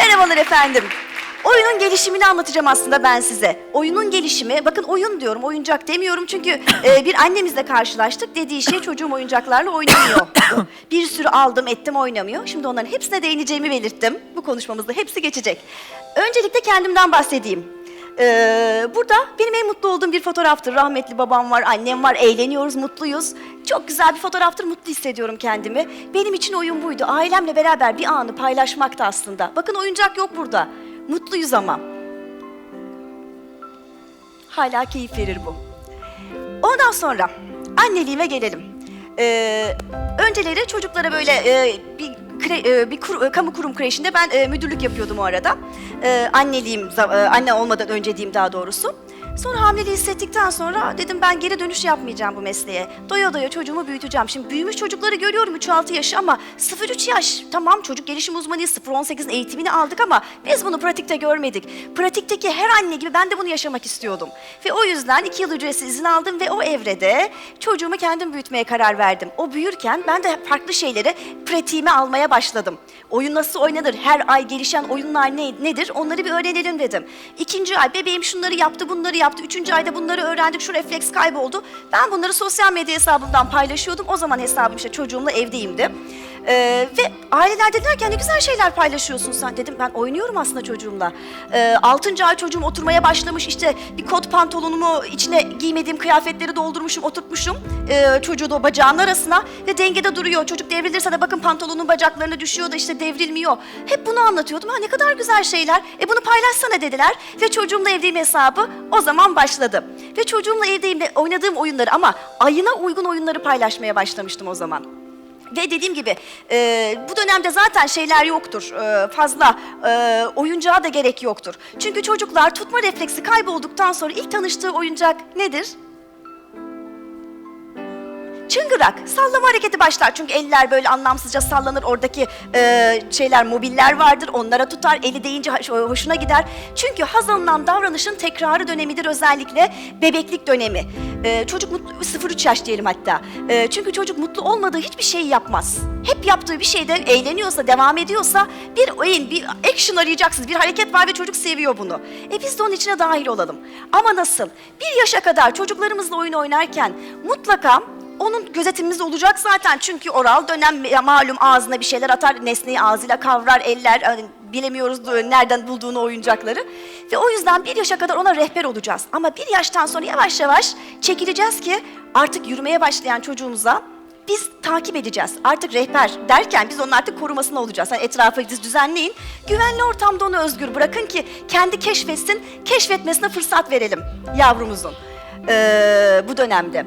Merhabalar efendim. Oyunun gelişimini anlatacağım aslında ben size. Oyunun gelişimi, bakın oyun diyorum, oyuncak demiyorum çünkü e, bir annemizle karşılaştık. Dediği şey çocuğum oyuncaklarla oynamıyor. bir sürü aldım, ettim oynamıyor. Şimdi onların hepsine değineceğimi belirttim. Bu konuşmamızda hepsi geçecek. Öncelikle kendimden bahsedeyim. Ee, burada benim en mutlu olduğum bir fotoğraftır. Rahmetli babam var, annem var, eğleniyoruz, mutluyuz. Çok güzel bir fotoğraftır, mutlu hissediyorum kendimi. Benim için oyun buydu. Ailemle beraber bir anı paylaşmaktı aslında. Bakın oyuncak yok burada. Mutluyuz ama. Hala keyif verir bu. Ondan sonra anneliğime gelelim. Ee, önceleri çocuklara böyle e, bir kre- e, bir kur- e, kamu kurum kreşinde ben e, müdürlük yapıyordum o arada. Ee, anneliğim e, anne olmadan önce diyeyim daha doğrusu. Sonra hamileliği hissettikten sonra dedim ben geri dönüş yapmayacağım bu mesleğe. Doya doya çocuğumu büyüteceğim. Şimdi büyümüş çocukları görüyorum 3-6 yaşı ama 0-3 yaş. Tamam çocuk gelişim uzmanıyız 0-18'in eğitimini aldık ama biz bunu pratikte görmedik. Pratikteki her anne gibi ben de bunu yaşamak istiyordum. Ve o yüzden 2 yıl ücretsiz izin aldım ve o evrede çocuğumu kendim büyütmeye karar verdim. O büyürken ben de farklı şeyleri pratiğime almaya başladım. Oyun nasıl oynanır, her ay gelişen oyunlar ne, nedir onları bir öğrenelim dedim. İkinci ay bebeğim şunları yaptı, bunları yaptı. Üçüncü ayda bunları öğrendik, şu refleks kayboldu. Ben bunları sosyal medya hesabımdan paylaşıyordum. O zaman hesabım işte çocuğumla evdeyimdi. Ee, ve aileler dediler ki "Ne güzel şeyler paylaşıyorsun sen. Dedim ben oynuyorum aslında çocuğumla. Ee, altıncı ay çocuğum oturmaya başlamış. İşte bir kot pantolonumu içine giymediğim kıyafetleri doldurmuşum, oturtmuşum. Ee, çocuğu da o bacağının arasına ve dengede duruyor. Çocuk devrilirse de bakın pantolonun bacaklarına düşüyor da işte devrilmiyor. Hep bunu anlatıyordum. Ha ne kadar güzel şeyler. E bunu paylaşsana dediler. Ve çocuğumla evdeyim hesabı o zaman başladı. Ve çocuğumla evdeyim de oynadığım oyunları ama ayına uygun oyunları paylaşmaya başlamıştım o zaman. Ve dediğim gibi e, bu dönemde zaten şeyler yoktur. E, fazla e, oyuncağa da gerek yoktur. Çünkü çocuklar tutma refleksi kaybolduktan sonra ilk tanıştığı oyuncak nedir? Çıngırak, sallama hareketi başlar. Çünkü eller böyle anlamsızca sallanır. Oradaki e, şeyler, mobiller vardır. Onlara tutar. Eli deyince hoş- hoşuna gider. Çünkü haz alınan davranışın tekrarı dönemidir özellikle bebeklik dönemi. E, çocuk mutlu, 0-3 yaş diyelim hatta. E, çünkü çocuk mutlu olmadığı hiçbir şeyi yapmaz. Hep yaptığı bir şeyde eğleniyorsa, devam ediyorsa bir oyun, bir action arayacaksınız. Bir hareket var ve çocuk seviyor bunu. E biz de onun içine dahil olalım. Ama nasıl? Bir yaşa kadar çocuklarımızla oyun oynarken mutlaka onun gözetimimiz olacak zaten çünkü oral dönem malum ağzına bir şeyler atar, nesneyi ağzıyla kavrar, eller hani bilemiyoruz nereden bulduğunu oyuncakları. Ve o yüzden bir yaşa kadar ona rehber olacağız. Ama bir yaştan sonra yavaş yavaş çekileceğiz ki artık yürümeye başlayan çocuğumuza biz takip edeceğiz. Artık rehber derken biz onun artık korumasında olacağız. Yani etrafı biz düzenleyin. Güvenli ortamda onu özgür bırakın ki kendi keşfetsin. Keşfetmesine fırsat verelim yavrumuzun ee, bu dönemde.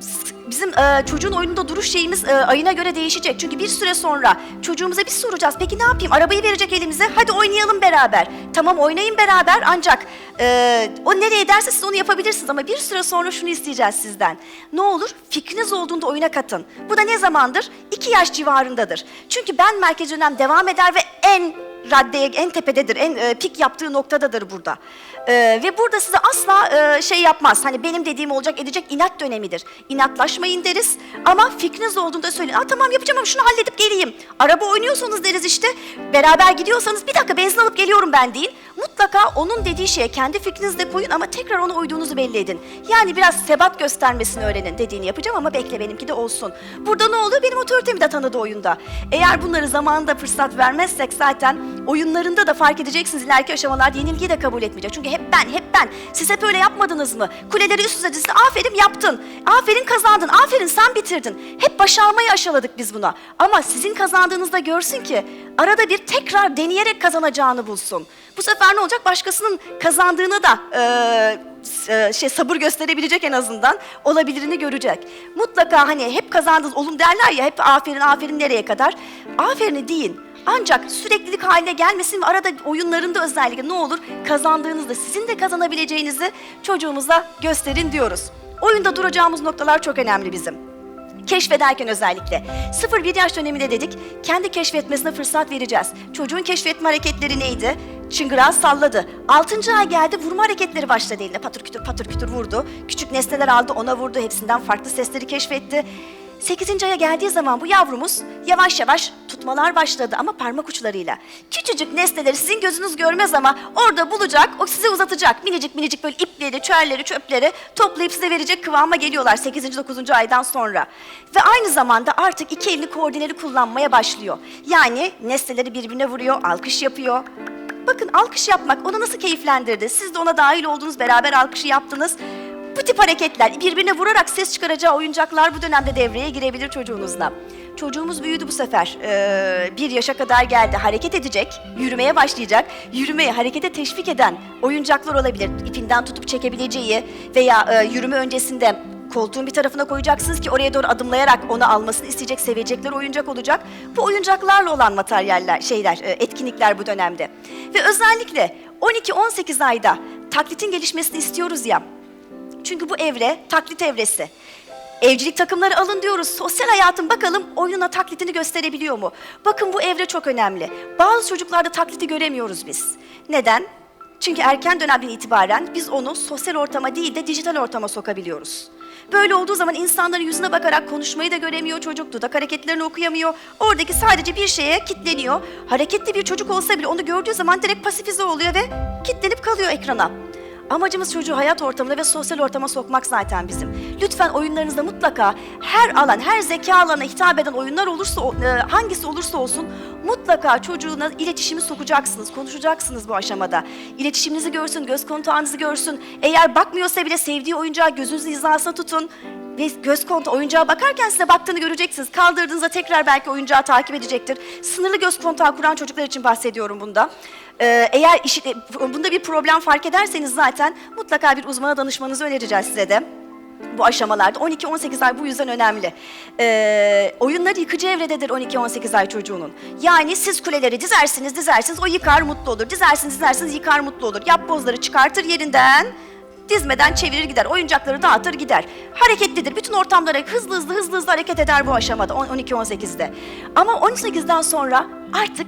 S- bizim e, çocuğun oyununda duruş şeyimiz e, ayına göre değişecek. Çünkü bir süre sonra çocuğumuza biz soracağız. Peki ne yapayım? Arabayı verecek elimize. Hadi oynayalım beraber. Tamam oynayın beraber ancak e, o nereye derse siz onu yapabilirsiniz. Ama bir süre sonra şunu isteyeceğiz sizden. Ne olur fikriniz olduğunda oyuna katın. Bu da ne zamandır? İki yaş civarındadır. Çünkü ben merkez dönem devam eder ve en raddeye en tepededir, en e, pik yaptığı noktadadır burada. E, ve burada size asla e, şey yapmaz. Hani benim dediğim olacak edecek inat dönemidir. İnatlaşmayın deriz ama fikriniz olduğunda söyleyin. Aa tamam yapacağım ama şunu halledip geleyim. Araba oynuyorsanız deriz işte. Beraber gidiyorsanız bir dakika benzin alıp geliyorum ben değil. Mutlaka onun dediği şeye kendi fikrinizle koyun ama tekrar ona uyduğunuzu belli edin. Yani biraz sebat göstermesini öğrenin. Dediğini yapacağım ama bekle benimki de olsun. Burada ne oluyor? Benim otoritemi de tanıdı oyunda. Eğer bunları zamanında fırsat vermezsek zaten oyunlarında da fark edeceksiniz ileriki aşamalarda yenilgiyi de kabul etmeyecek. Çünkü hep ben, hep ben. Siz hep öyle yapmadınız mı? Kuleleri üst üste dizdi. Aferin yaptın. Aferin kazandın. Aferin sen bitirdin. Hep başarmayı aşıladık biz buna. Ama sizin kazandığınızda görsün ki arada bir tekrar deneyerek kazanacağını bulsun. Bu sefer ne olacak? Başkasının kazandığını da s- e, şey sabır gösterebilecek en azından olabilirini görecek. Mutlaka hani hep kazandınız olun derler ya hep aferin aferin nereye kadar? Aferini deyin. Ancak süreklilik haline gelmesin ve arada oyunlarında özellikle ne olur kazandığınızda sizin de kazanabileceğinizi çocuğumuza gösterin diyoruz. Oyunda duracağımız noktalar çok önemli bizim. Keşfederken özellikle. 0-1 yaş döneminde dedik, kendi keşfetmesine fırsat vereceğiz. Çocuğun keşfetme hareketleri neydi? Çıngırağı salladı. 6. ay geldi, vurma hareketleri başladı eline. Patır kütür patır kütür vurdu. Küçük nesneler aldı, ona vurdu. Hepsinden farklı sesleri keşfetti. 8. aya geldiği zaman bu yavrumuz yavaş yavaş tutmalar başladı ama parmak uçlarıyla. Küçücük nesneleri sizin gözünüz görmez ama orada bulacak, o size uzatacak. Minicik minicik böyle ipleri, çöğerleri, çöpleri toplayıp size verecek kıvama geliyorlar 8. 9. aydan sonra. Ve aynı zamanda artık iki elini koordineli kullanmaya başlıyor. Yani nesneleri birbirine vuruyor, alkış yapıyor. Bakın alkış yapmak onu nasıl keyiflendirdi? Siz de ona dahil oldunuz, beraber alkışı yaptınız. Bu tip hareketler, birbirine vurarak ses çıkaracağı oyuncaklar bu dönemde devreye girebilir çocuğunuzla. Çocuğumuz büyüdü bu sefer. Ee, bir yaşa kadar geldi. Hareket edecek, yürümeye başlayacak. Yürümeye, harekete teşvik eden oyuncaklar olabilir. İpinden tutup çekebileceği veya e, yürüme öncesinde koltuğun bir tarafına koyacaksınız ki oraya doğru adımlayarak onu almasını isteyecek, sevecekler oyuncak olacak. Bu oyuncaklarla olan materyaller, şeyler, e, etkinlikler bu dönemde. Ve özellikle 12-18 ayda taklitin gelişmesini istiyoruz ya. Çünkü bu evre taklit evresi. Evcilik takımları alın diyoruz. Sosyal hayatın bakalım oyununa taklitini gösterebiliyor mu? Bakın bu evre çok önemli. Bazı çocuklarda taklidi göremiyoruz biz. Neden? Çünkü erken dönemden itibaren biz onu sosyal ortama değil de dijital ortama sokabiliyoruz. Böyle olduğu zaman insanların yüzüne bakarak konuşmayı da göremiyor çocuk, dudak hareketlerini okuyamıyor. Oradaki sadece bir şeye kitleniyor. Hareketli bir çocuk olsa bile onu gördüğü zaman direkt pasifize oluyor ve kitlenip kalıyor ekrana. Amacımız çocuğu hayat ortamına ve sosyal ortama sokmak zaten bizim. Lütfen oyunlarınızda mutlaka her alan, her zeka alanına hitap eden oyunlar olursa, e, hangisi olursa olsun mutlaka çocuğuna iletişimi sokacaksınız, konuşacaksınız bu aşamada. İletişiminizi görsün, göz kontağınızı görsün. Eğer bakmıyorsa bile sevdiği oyuncağı gözünüzün hizasına tutun. Ve göz kontağı oyuncağa bakarken size baktığını göreceksiniz. Kaldırdığınızda tekrar belki oyuncağı takip edecektir. Sınırlı göz kontağı kuran çocuklar için bahsediyorum bunda. Ee, eğer işi, bunda bir problem fark ederseniz zaten mutlaka bir uzmana danışmanızı önereceğiz size de bu aşamalarda. 12-18 ay bu yüzden önemli. Ee, oyunları yıkıcı evrededir 12-18 ay çocuğunun. Yani siz kuleleri dizersiniz, dizersiniz, o yıkar mutlu olur. Dizersiniz, dizersiniz, yıkar mutlu olur. Yapbozları çıkartır yerinden, dizmeden çevirir gider. Oyuncakları dağıtır gider. Hareketlidir. Bütün ortamlara hızlı hızlı hızlı hızlı hareket eder bu aşamada 12-18'de. Ama 18'den sonra artık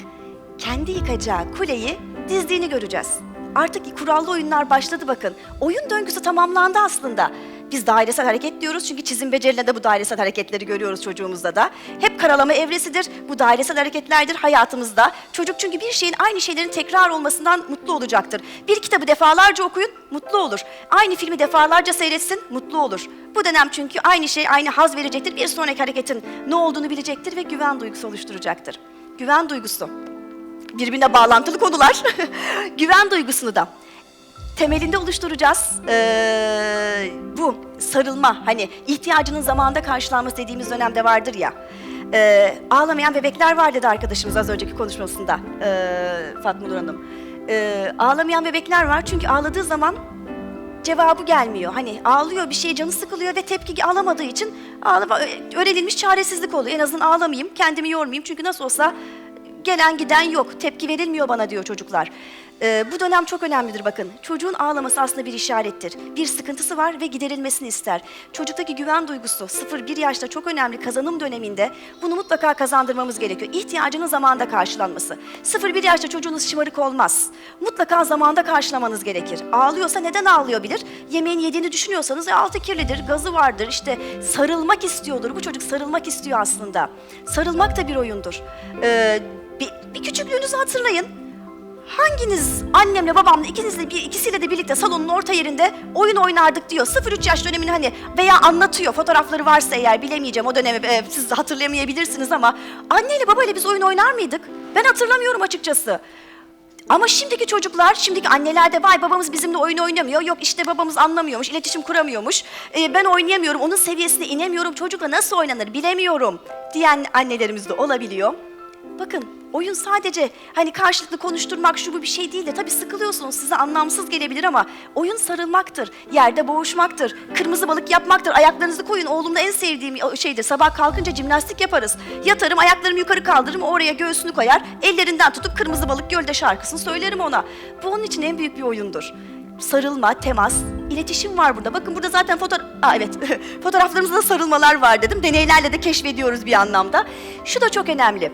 kendi yıkacağı kuleyi dizdiğini göreceğiz. Artık kurallı oyunlar başladı bakın. Oyun döngüsü tamamlandı aslında. Biz dairesel hareket diyoruz çünkü çizim becerilerinde bu dairesel hareketleri görüyoruz çocuğumuzda da. Hep karalama evresidir, bu dairesel hareketlerdir hayatımızda. Çocuk çünkü bir şeyin aynı şeylerin tekrar olmasından mutlu olacaktır. Bir kitabı defalarca okuyun, mutlu olur. Aynı filmi defalarca seyretsin, mutlu olur. Bu dönem çünkü aynı şey aynı haz verecektir. Bir sonraki hareketin ne olduğunu bilecektir ve güven duygusu oluşturacaktır. Güven duygusu birbirine bağlantılı konular. Güven duygusunu da temelinde oluşturacağız. Ee, bu sarılma, hani ihtiyacının zamanında karşılanması dediğimiz dönemde vardır ya. Ee, ağlamayan bebekler var dedi arkadaşımız az önceki konuşmasında ee, Fatma Nur Hanım. Ee, ağlamayan bebekler var çünkü ağladığı zaman cevabı gelmiyor. Hani ağlıyor bir şeye canı sıkılıyor ve tepki alamadığı için ağlama, öğrenilmiş çaresizlik oluyor. En azından ağlamayayım, kendimi yormayayım çünkü nasıl olsa gelen giden yok, tepki verilmiyor bana diyor çocuklar. Ee, bu dönem çok önemlidir bakın. Çocuğun ağlaması aslında bir işarettir. Bir sıkıntısı var ve giderilmesini ister. Çocuktaki güven duygusu 0-1 yaşta çok önemli kazanım döneminde bunu mutlaka kazandırmamız gerekiyor. İhtiyacının zamanında karşılanması. 0-1 yaşta çocuğunuz şımarık olmaz. Mutlaka zamanında karşılamanız gerekir. Ağlıyorsa neden ağlıyor bilir? Yemeğin yediğini düşünüyorsanız e, altı kirlidir, gazı vardır, işte sarılmak istiyordur. Bu çocuk sarılmak istiyor aslında. Sarılmak da bir oyundur. Ee, bir, bir küçüklüğünüzü hatırlayın. Hanginiz annemle babamla ikinizle bir ikisiyle de birlikte salonun orta yerinde oyun oynardık diyor. 0-3 yaş dönemini hani veya anlatıyor. Fotoğrafları varsa eğer bilemeyeceğim o dönemi e, siz hatırlayamayabilirsiniz ama anneyle babayla biz oyun oynar mıydık? Ben hatırlamıyorum açıkçası. Ama şimdiki çocuklar, şimdiki anneler de vay babamız bizimle oyun oynamıyor. Yok işte babamız anlamıyormuş, iletişim kuramıyormuş. Ee, ben oynayamıyorum, onun seviyesine inemiyorum. Çocukla nasıl oynanır bilemiyorum diyen annelerimiz de olabiliyor. Bakın oyun sadece hani karşılıklı konuşturmak şu bu bir şey değil de tabii sıkılıyorsunuz size anlamsız gelebilir ama oyun sarılmaktır, yerde boğuşmaktır, kırmızı balık yapmaktır. Ayaklarınızı koyun oğlumla en sevdiğim şeydir sabah kalkınca jimnastik yaparız. Yatarım ayaklarımı yukarı kaldırırım oraya göğsünü koyar ellerinden tutup kırmızı balık gölde şarkısını söylerim ona. Bu onun için en büyük bir oyundur sarılma, temas, iletişim var burada. Bakın burada zaten fotoğraf... Evet, fotoğraflarımızda da sarılmalar var dedim. Deneylerle de keşfediyoruz bir anlamda. Şu da çok önemli.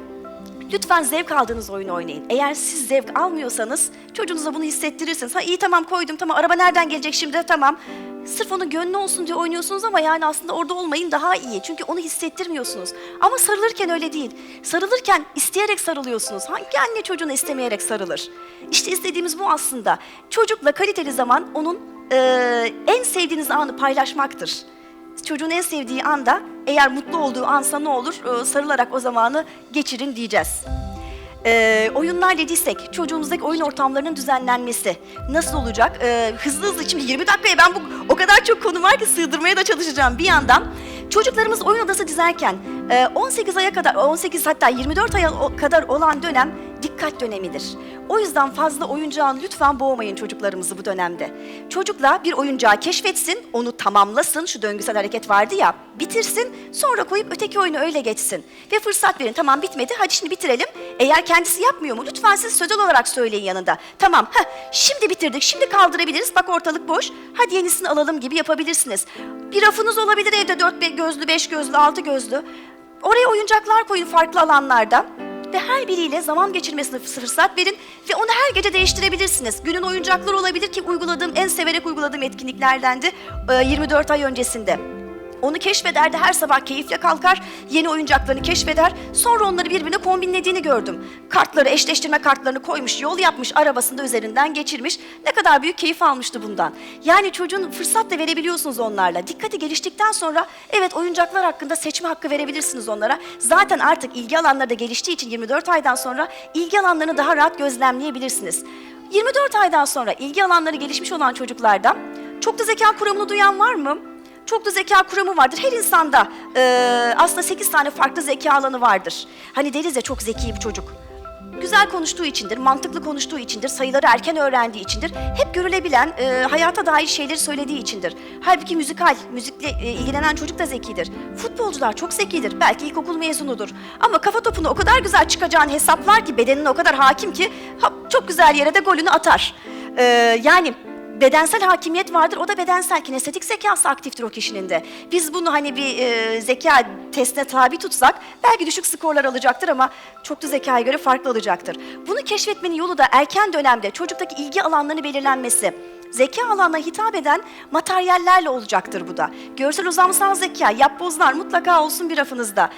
Lütfen zevk aldığınız oyunu oynayın. Eğer siz zevk almıyorsanız çocuğunuza bunu hissettirirsiniz. Ha iyi tamam koydum tamam araba nereden gelecek şimdi tamam. Sırf onun gönlü olsun diye oynuyorsunuz ama yani aslında orada olmayın daha iyi. Çünkü onu hissettirmiyorsunuz. Ama sarılırken öyle değil. Sarılırken isteyerek sarılıyorsunuz. Hangi anne çocuğunu istemeyerek sarılır? İşte istediğimiz bu aslında. Çocukla kaliteli zaman onun eee, en sevdiğiniz anı paylaşmaktır. Çocuğun en sevdiği anda eğer mutlu olduğu ansa ne olur Ee, sarılarak o zamanı geçirin diyeceğiz. Ee, oyunlar dediysek çocuğumuzdaki oyun ortamlarının düzenlenmesi nasıl olacak? Ee, hızlı hızlı şimdi 20 dakikaya ben bu o kadar çok konu var ki sığdırmaya da çalışacağım bir yandan. Çocuklarımız oyun odası dizerken e, 18 aya kadar 18 hatta 24 aya kadar olan dönem dikkat dönemidir. O yüzden fazla oyuncağın lütfen boğmayın çocuklarımızı bu dönemde. Çocukla bir oyuncağı keşfetsin, onu tamamlasın, şu döngüsel hareket vardı ya, bitirsin, sonra koyup öteki oyunu öyle geçsin. Ve fırsat verin, tamam bitmedi, hadi şimdi bitirelim. Eğer kendisi yapmıyor mu, lütfen siz sözel olarak söyleyin yanında. Tamam, heh, şimdi bitirdik, şimdi kaldırabiliriz, bak ortalık boş, hadi yenisini alalım gibi yapabilirsiniz. Bir rafınız olabilir evde dört gözlü, beş gözlü, altı gözlü. Oraya oyuncaklar koyun farklı alanlarda ve her biriyle zaman geçirmesine fırsat verin ve onu her gece değiştirebilirsiniz. Günün oyuncakları olabilir ki uyguladığım, en severek uyguladığım etkinliklerdendi e, 24 ay öncesinde. Onu keşfederdi, her sabah keyifle kalkar, yeni oyuncaklarını keşfeder, sonra onları birbirine kombinlediğini gördüm. Kartları, eşleştirme kartlarını koymuş, yol yapmış, arabasında üzerinden geçirmiş. Ne kadar büyük keyif almıştı bundan. Yani çocuğun fırsat da verebiliyorsunuz onlarla. Dikkati geliştikten sonra evet oyuncaklar hakkında seçme hakkı verebilirsiniz onlara. Zaten artık ilgi alanları da geliştiği için 24 aydan sonra ilgi alanlarını daha rahat gözlemleyebilirsiniz. 24 aydan sonra ilgi alanları gelişmiş olan çocuklarda çok da zeka kuramını duyan var mı? Çok da zeka kuramı vardır. Her insanda e, aslında 8 tane farklı zeka alanı vardır. Hani deriz ya çok zeki bir çocuk. Güzel konuştuğu içindir, mantıklı konuştuğu içindir, sayıları erken öğrendiği içindir. Hep görülebilen, e, hayata dair şeyleri söylediği içindir. Halbuki müzikal, müzikle e, ilgilenen çocuk da zekidir. Futbolcular çok zekidir, belki ilkokul mezunudur. Ama kafa topunu o kadar güzel çıkacağını hesaplar ki, bedenine o kadar hakim ki ha, çok güzel yere de golünü atar. E, yani bedensel hakimiyet vardır. O da bedensel kinestetik zekası aktiftir o kişinin de. Biz bunu hani bir e, zeka testine tabi tutsak belki düşük skorlar alacaktır ama çoklu zekaya göre farklı olacaktır. Bunu keşfetmenin yolu da erken dönemde çocuktaki ilgi alanlarını belirlenmesi. Zeka alanına hitap eden materyallerle olacaktır bu da. Görsel uzamsal zeka, yapbozlar mutlaka olsun bir rafınızda.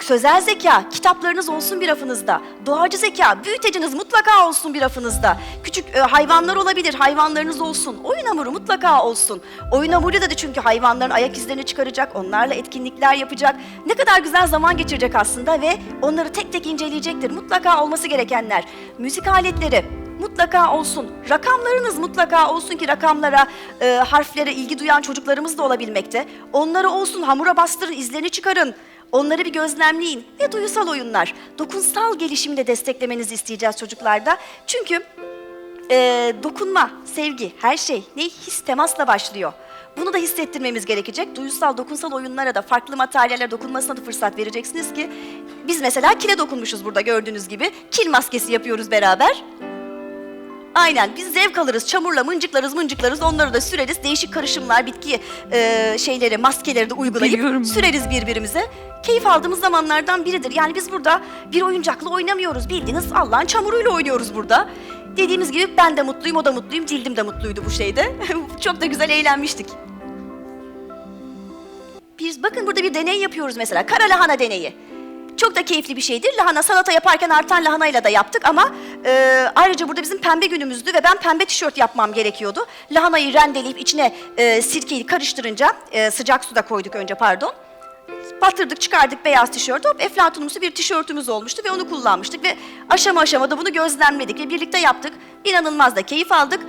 Sözel zeka, kitaplarınız olsun bir rafınızda. Doğacı zeka, büyüteciniz mutlaka olsun bir rafınızda. Küçük e, hayvanlar olabilir, hayvanlarınız olsun. Oyun hamuru mutlaka olsun. Oyun hamuruyla da çünkü hayvanların ayak izlerini çıkaracak, onlarla etkinlikler yapacak. Ne kadar güzel zaman geçirecek aslında ve onları tek tek inceleyecektir. Mutlaka olması gerekenler. Müzik aletleri, mutlaka olsun. Rakamlarınız mutlaka olsun ki rakamlara, e, harflere ilgi duyan çocuklarımız da olabilmekte. Onları olsun, hamura bastırın, izlerini çıkarın. Onları bir gözlemleyin ve duysal oyunlar. Dokunsal gelişimi de desteklemenizi isteyeceğiz çocuklarda. Çünkü e, dokunma, sevgi, her şey ne his temasla başlıyor. Bunu da hissettirmemiz gerekecek. Duysal, dokunsal oyunlara da farklı materyaller dokunmasına da fırsat vereceksiniz ki biz mesela kile dokunmuşuz burada gördüğünüz gibi. Kil maskesi yapıyoruz beraber. Aynen biz zevk alırız, çamurla mıncıklarız mıncıklarız onları da süreriz. Değişik karışımlar, bitki e, şeyleri, maskeleri de uygulayıp Biliyorum. süreriz birbirimize. Keyif aldığımız zamanlardan biridir. Yani biz burada bir oyuncakla oynamıyoruz. Bildiğiniz Allah'ın çamuruyla oynuyoruz burada. Dediğimiz gibi ben de mutluyum, o da mutluyum, cildim de mutluydu bu şeyde. Çok da güzel eğlenmiştik. Biz bakın burada bir deney yapıyoruz mesela. Kara lahana deneyi. Çok da keyifli bir şeydir. Lahana salata yaparken artan lahanayla da yaptık ama e, ayrıca burada bizim pembe günümüzdü ve ben pembe tişört yapmam gerekiyordu. Lahanayı rendeleyip içine e, sirkeyi karıştırınca e, sıcak suda koyduk önce pardon. Batırdık çıkardık beyaz tişört hop eflatunumsu bir tişörtümüz olmuştu ve onu kullanmıştık ve aşama aşama da bunu gözlemledik ve birlikte yaptık. İnanılmaz da keyif aldık.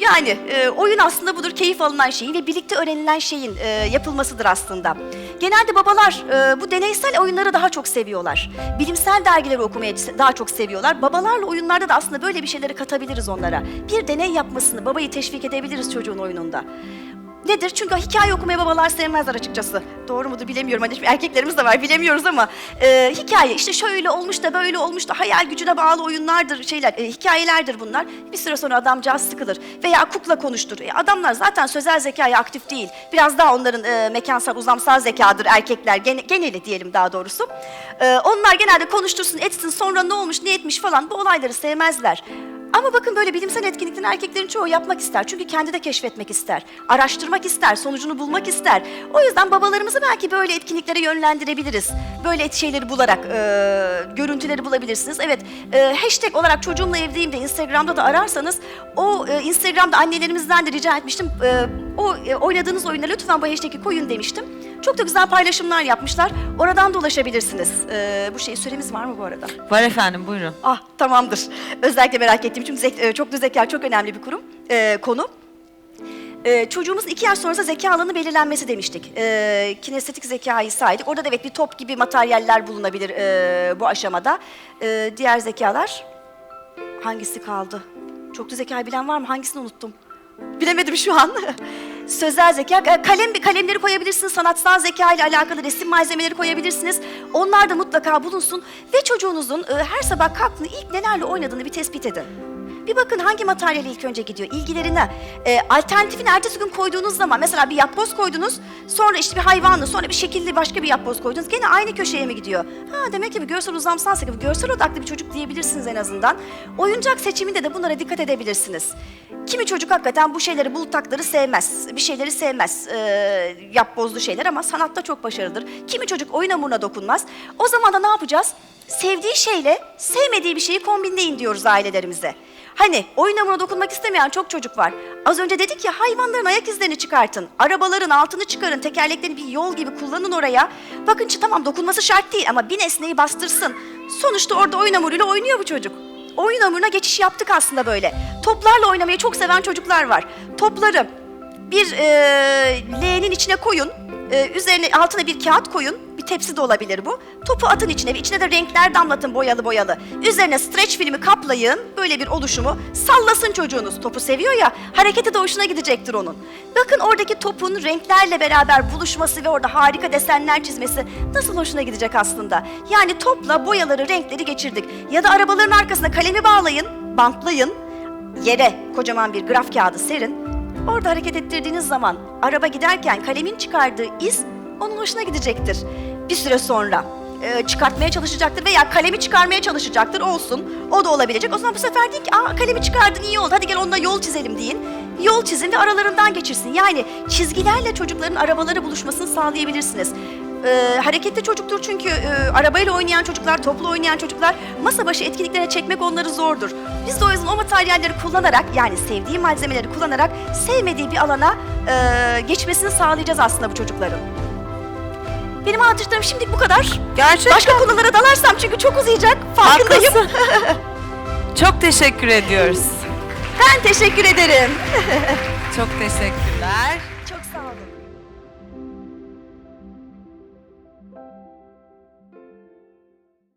Yani e, oyun aslında budur keyif alınan şeyin ve birlikte öğrenilen şeyin e, yapılmasıdır aslında. Genelde babalar e, bu deneysel oyunları daha çok seviyorlar. Bilimsel dergileri okumayı daha çok seviyorlar. Babalarla oyunlarda da aslında böyle bir şeyleri katabiliriz onlara. Bir deney yapmasını babayı teşvik edebiliriz çocuğun oyununda. Nedir? Çünkü hikaye okumayı babalar sevmezler açıkçası. Doğru mudur bilemiyorum. Hani erkeklerimiz de var bilemiyoruz ama e, hikaye işte şöyle olmuş da böyle olmuş da hayal gücüne bağlı oyunlardır şeyler e, hikayelerdir bunlar. Bir süre sonra adamcağız sıkılır veya kukla konuştur. E, adamlar zaten sözel zekaya aktif değil. Biraz daha onların e, mekansal uzamsal zekadır erkekler gene- geneli diyelim daha doğrusu. E, onlar genelde konuştursun etsin sonra ne olmuş ne etmiş falan bu olayları sevmezler. Ama bakın böyle bilimsel etkinlikten erkeklerin çoğu yapmak ister. Çünkü kendi de keşfetmek ister. Araştırmak ister, sonucunu bulmak ister. O yüzden babalarımızı belki böyle etkinliklere yönlendirebiliriz. Böyle şeyleri bularak, e, görüntüleri bulabilirsiniz. Evet, e, hashtag olarak çocuğumla evdeyim de Instagram'da da ararsanız o e, Instagram'da annelerimizden de rica etmiştim. E, o e, oynadığınız oyuna lütfen bu hashtag'i koyun demiştim. Çok da güzel paylaşımlar yapmışlar. Oradan da ulaşabilirsiniz. E, bu şey süremiz var mı bu arada? Var efendim buyurun. Ah tamamdır. Özellikle merak ettiğim çünkü zek- e, çok da zeka çok önemli bir kurum e, konu. E, çocuğumuzun iki yaş sonrası zeka alanı belirlenmesi demiştik. E, kinestetik zekayı saydık. Orada da evet bir top gibi materyaller bulunabilir e, bu aşamada. E, diğer zekalar hangisi kaldı? Çok da zekayı bilen var mı? Hangisini unuttum? Bilemedim şu an. Sözel zeka, e, kalem kalemleri koyabilirsiniz, sanatsal zeka ile alakalı resim malzemeleri koyabilirsiniz. Onlar da mutlaka bulunsun ve çocuğunuzun e, her sabah kalktığında ilk nelerle oynadığını bir tespit edin. Bir bakın hangi materyal ilk önce gidiyor, ilgilerine. E, alternatifini ertesi gün koyduğunuz zaman, mesela bir yapboz koydunuz, sonra işte bir hayvanlı, sonra bir şekilli başka bir yapboz koydunuz. Gene aynı köşeye mi gidiyor? Ha demek ki bir görsel uzamsal bir görsel odaklı bir çocuk diyebilirsiniz en azından. Oyuncak seçiminde de bunlara dikkat edebilirsiniz. Kimi çocuk hakikaten bu şeyleri, buluttakları sevmez. Bir şeyleri sevmez. E, yapbozlu şeyler ama sanatta çok başarılıdır. Kimi çocuk oyun hamuruna dokunmaz. O zaman da ne yapacağız? Sevdiği şeyle sevmediği bir şeyi kombinleyin diyoruz ailelerimize. Hani oyun hamuruna dokunmak istemeyen çok çocuk var. Az önce dedik ya hayvanların ayak izlerini çıkartın. Arabaların altını çıkarın. Tekerleklerini bir yol gibi kullanın oraya. Bakın tamam dokunması şart değil ama bir nesneyi bastırsın. Sonuçta orada oyun hamuruyla oynuyor bu çocuk. Oyun hamuruna geçiş yaptık aslında böyle. Toplarla oynamayı çok seven çocuklar var. Topları bir e, leğenin içine koyun. E, üzerine altına bir kağıt koyun. Bir tepsi de olabilir bu. Topu atın içine içine de renkler damlatın boyalı boyalı. Üzerine streç filmi kaplayın. Böyle bir oluşumu. Sallasın çocuğunuz. Topu seviyor ya. Hareketi de hoşuna gidecektir onun. Bakın oradaki topun renklerle beraber buluşması ve orada harika desenler çizmesi nasıl hoşuna gidecek aslında. Yani topla boyaları, renkleri geçirdik. Ya da arabaların arkasına kalemi bağlayın, bantlayın. Yere kocaman bir graf kağıdı serin. Orada hareket ettirdiğiniz zaman araba giderken kalemin çıkardığı iz onun hoşuna gidecektir. Bir süre sonra e, çıkartmaya çalışacaktır veya kalemi çıkarmaya çalışacaktır olsun. O da olabilecek. O zaman bu sefer deyin ki Aa, kalemi çıkardın iyi oldu hadi gel onunla yol çizelim deyin. Yol çizin ve aralarından geçirsin. Yani çizgilerle çocukların arabaları buluşmasını sağlayabilirsiniz. E, hareketli çocuktur çünkü e, arabayla oynayan çocuklar, toplu oynayan çocuklar masa başı etkinliklere çekmek onları zordur. Biz de o yüzden o materyalleri kullanarak yani sevdiği malzemeleri kullanarak sevmediği bir alana e, geçmesini sağlayacağız aslında bu çocukların. Benim anlatacaklarım şimdilik bu kadar. Gerçekten Başka konulara dalarsam çünkü çok uzayacak. Farkındayım. haklısın. Çok teşekkür ediyoruz. Ben teşekkür ederim. Çok teşekkürler.